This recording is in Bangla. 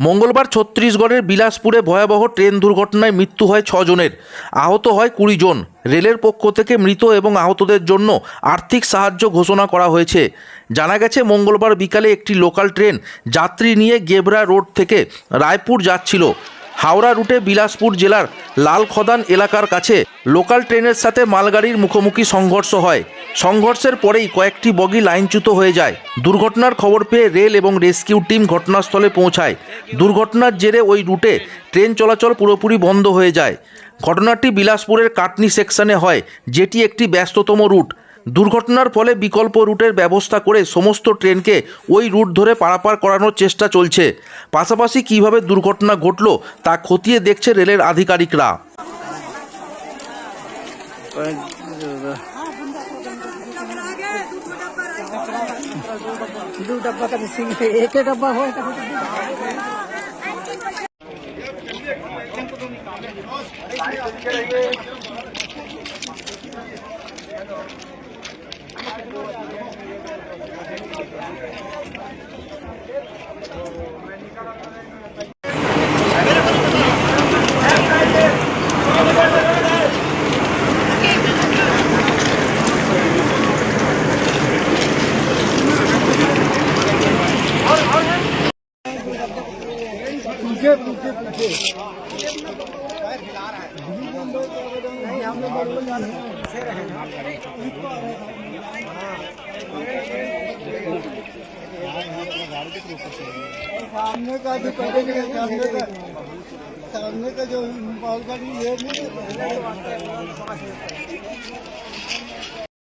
মঙ্গলবার ছত্তিশগড়ের বিলাসপুরে ভয়াবহ ট্রেন দুর্ঘটনায় মৃত্যু হয় ছজনের। আহত হয় কুড়ি জন। রেলের পক্ষ থেকে মৃত এবং আহতদের জন্য আর্থিক সাহায্য ঘোষণা করা হয়েছে। জানা গেছে, মঙ্গলবার বিকালে একটি লোকাল ট্রেন যাত্রী নিয়ে গেবরা রোড থেকে রায়পুর যাচ্ছিল। হাওড়া রুটে বিলাসপুর জেলার লালখদান এলাকার কাছে লোকাল ট্রেনের সাথে মালগাড়ির মুখোমুখি সংঘর্ষ হয়। সংঘর্ষের পরেই কয়েকটি বগি লাইনচ্যুত হয়ে যায়। দুর্ঘটনার খবর পেয়ে রেল এবং রেস্কিউ টিম ঘটনাস্থলে পৌঁছায়। দুর্ঘটনার জেরে ওই রুটে ট্রেন চলাচল পুরোপুরি বন্ধ হয়ে যায়। ঘটনাটি বিলাসপুরের কাটনি সেকশনে হয়, যেটি একটি ব্যস্ততম রুট। দুর্ঘটনার ফলে বিকল্প রুটের ব্যবস্থা করে সমস্ত ট্রেনকে ওই রুট ধরে পারাপার করানোর চেষ্টা চলছে। পাশাপাশি কীভাবে দুর্ঘটনা ঘটল তা খতিয়ে দেখছে রেলের আধিকারিকরা। दो डब्बा का मिसिंग है एक ही डब्बा। हो सामने का जो करेंगे सामने का सामने का जो ये नहीं